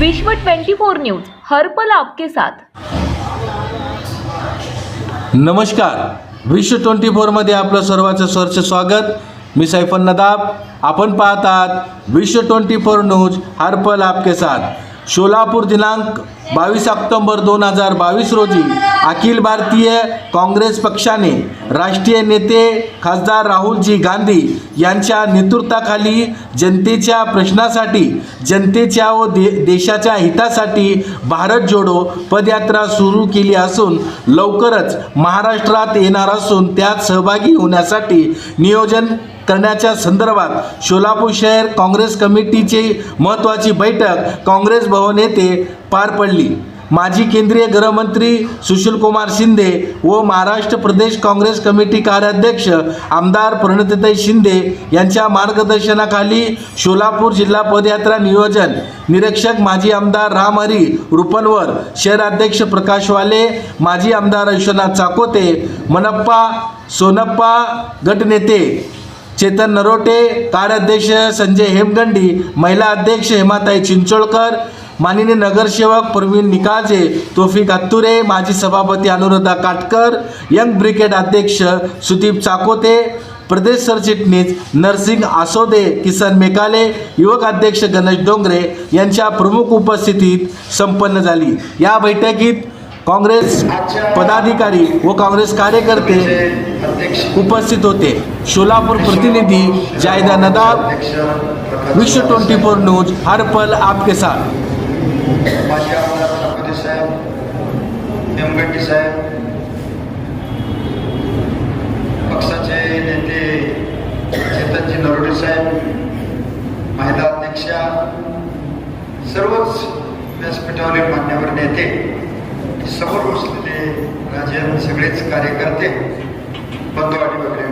विश्व 24 न्यूज हर पल आपके साथ. नमस्कार. विश्व ट्वेंटी फोरमध्ये आपलं सर्वांचं सहर्ष स्वागत. मी सैफन नदाब. आपण पाहतात विश्व ट्वेंटी फोर न्यूज हरपल आपके साथ. सोलापूर दिनांक बावीस ऑक्टोंबर दोन हजार बावीस रोजी अखिल भारतीय काँग्रेस पक्षाने राष्ट्रीय नेते खासदार राहुलजी गांधी यांच्या नेतृत्वाखाली जनतेच्या प्रश्नासाठी जनतेच्या व दे देशाच्या हितासाठी भारत जोडो पदयात्रा सुरू केली असून लवकरच महाराष्ट्रात येणार असून त्यात सहभागी होण्यासाठी नियोजन करण्याच्या संदर्भात सोलापूर शहर काँग्रेस कमिटीची महत्त्वाची बैठक काँग्रेस भवन येथे पार पडली. माजी केंद्रीय गृहमंत्री सुशीलकुमार शिंदे व महाराष्ट्र प्रदेश काँग्रेस कमिटी कार्याध्यक्ष आमदार प्रणितीताई शिंदे यांच्या मार्गदर्शनाखाली सोलापूर जिल्हा पदयात्रा नियोजन निरीक्षक माजी आमदार रामहरी रुपनवर शहराध्यक्ष प्रकाश वाले माजी आमदार विश्वनाथ चाकोते मनप्पा सोनप्पा गटनेते चेतन नरोटे कार्याध्यक्ष संजय हेमगंडी महिला अध्यक्ष हेमाताई चिंचोळकर माननीय नगरसेवक प्रवीण निकाजे तोफिक अत्तुरे माजी सभापती अनुराधा काटकर यंग ब्रिगेड अध्यक्ष सुदीप चाकोते प्रदेश सरचिटणीस नरसिंग आसोदे किसन मेकाले युवक अध्यक्ष गणेश डोंगरे यांच्या प्रमुख उपस्थितीत संपन्न झाली. या बैठकीत काँग्रेस पदाधिकारी व काँग्रेस कार्यकर्ते उपस्थित होते। सोलापूर प्रतिनिधी जायदा नदाब विश्व ट्वेंटी फोर न्यूज़ हर पल आपके साथ। पक्षाचे नेते चेतनजी नरोडे साहेब महिला अध्यक्षा सर्वच व्यासपीठावरील मान्यवर नेते समोर बसलेले राजन सगळेच कार्यकर्ते बंधू आणि वगैरे.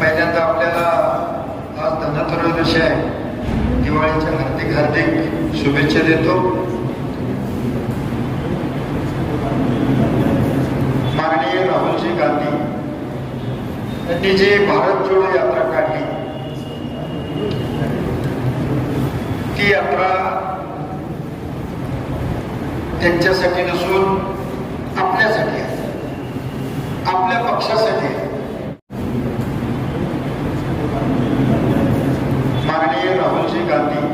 पहिल्यांदा आपल्याला आज धनत्रयोदशी आहे. दिवाळीच्या हार्दिक हार्दिक शुभेच्छा देतो. माननीय राहुलजी गांधी. यांनी जी भारत जोडो यात्रा काढली ती यात्रा त्यांच्यासाठी नसून आपल्यासाठी आहे. आपल्या पक्षासाठी आहे. माननीय राहुलजी गांधी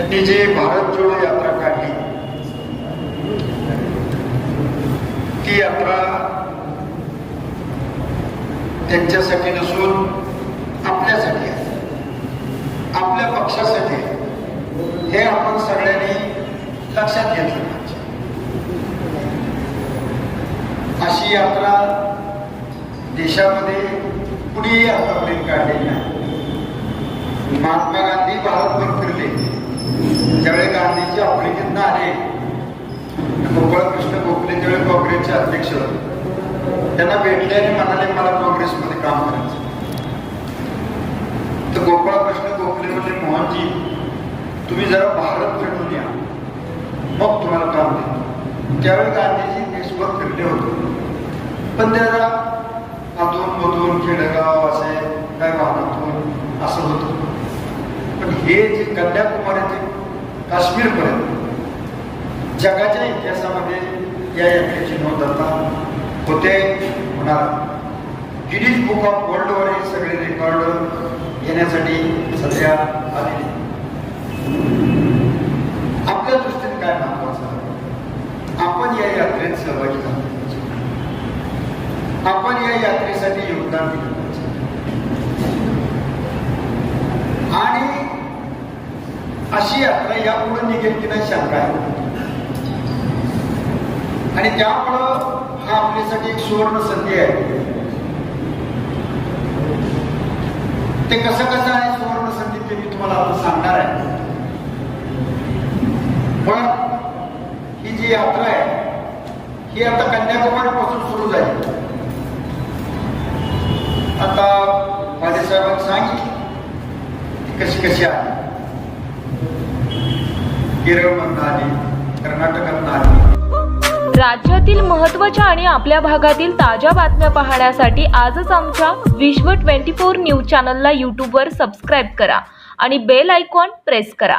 यांनी जी भारत जोडो यात्रा काढली ती यात्रा त्यांच्यासाठी नसून आपल्यासाठी आहे. आपल्या पक्षासाठी हे आपण सगळ्यांनी लक्षात घेतलं पाहिजे अशी यात्रा देशामध्ये कुणीही आतापर्यंत काढलेली नाही. महात्मा गांधी भारतभर फिरले ज्यावेळी गांधीजी आफ्रिकेतनं आले गोपाळकृष्ण गोखले ज्यावेळी काँग्रेसचे अध्यक्ष त्यांना भेटले आणि म्हणाले मला काँग्रेसमध्ये काम करायचं तर गोपाळकृष्ण गोखले म्हणजे मोहनजी तुम्ही जरा भारत फिरून या. मग तुम्हाला काम देतो त्यावेळी गांधीजी देशभर फिरले होते. पण त्याला अधून मधून खेडेगाव असे काय वाहनातून असं होतं. पण हे जे कन्याकुमारी ते काश्मीरपर्यंत जगाच्या इतिहासामध्ये या यात्रेची नोंद आता होते होणार. गिनीज बुक ऑफ वर्ल्डवर हे सगळे रेकॉर्ड येण्यासाठी सध्या आलेले आपल्या दृष्टीने काय महत्वाचं आहे? आपण या यात्रेत सहभागी झालो पाहिजे. आपण या यात्रेसाठी योगदान दिलं पाहिजे. आणि अशी यात्रा यापुढे निघेल की नाही शंका आहे आणि त्यामुळं हा आपल्यासाठी एक सुवर्ण संधी आहे. ते कसं कसं आहे सुवर्ण संधी ते मी तुम्हाला आता सांगणार आहे. पण ही जी यात्रा आहे ही आता कन्याकुमारी पासून सुरू झाली. आता माझे साहेबांनी सांगितले कशी कशी आली. केरळमधनं आली कर्नाटकातनं आली. राज्यातील महत्त्वाच्या आणि आपल्या भागातील ताज्या बातम्या पाहण्यासाठी आजच आमच्या विश्व 24 न्यूज चॅनलला यूट्यूबवर सबस्क्राईब करा आणि बेल आयकॉन प्रेस करा.